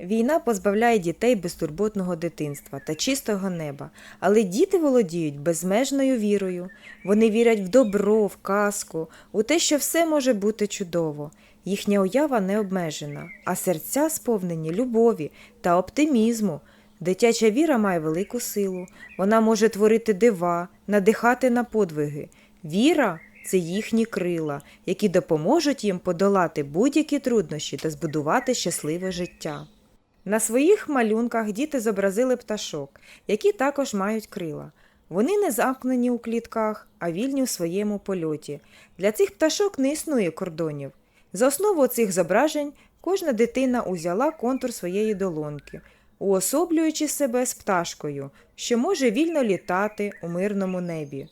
Війна позбавляє дітей безтурботного дитинства та чистого неба, але діти володіють безмежною вірою. Вони вірять в добро, в казку, у те, що все може бути чудово. Їхня уява не обмежена, а серця сповнені любові та оптимізму. Дитяча віра має велику силу. Вона може творити дива, надихати на подвиги. Віра це їхні крила, які допоможуть їм подолати будь-які труднощі та збудувати щасливе життя. На своїх малюнках діти зобразили пташок, які також мають крила. Вони не замкнені у клітках, а вільні у своєму польоті. Для цих пташок не існує кордонів. За основу цих зображень кожна дитина узяла контур своєї долоньки, уособлюючи себе з пташкою, що може вільно літати у мирному небі.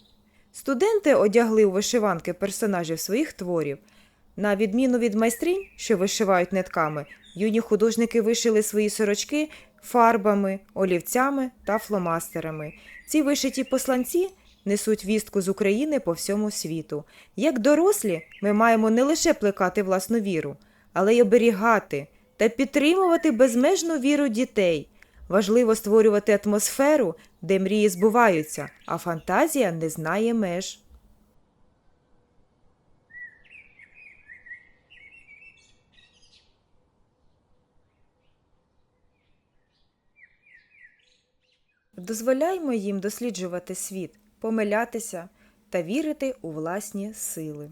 Студенти одягли у вишиванки персонажів своїх творів. На відміну від майстринь, що вишивають нитками, юні художники вишили свої сорочки фарбами, олівцями та фломастерами. Ці вишиті посланці несуть вістку з України по всьому світу. Як дорослі, ми маємо не лише плекати власну віру, але й оберігати та підтримувати безмежну віру дітей. Важливо створювати атмосферу, де мрії збуваються, а фантазія не знає меж. Дозволяймо їм досліджувати світ, помилятися та вірити у власні сили.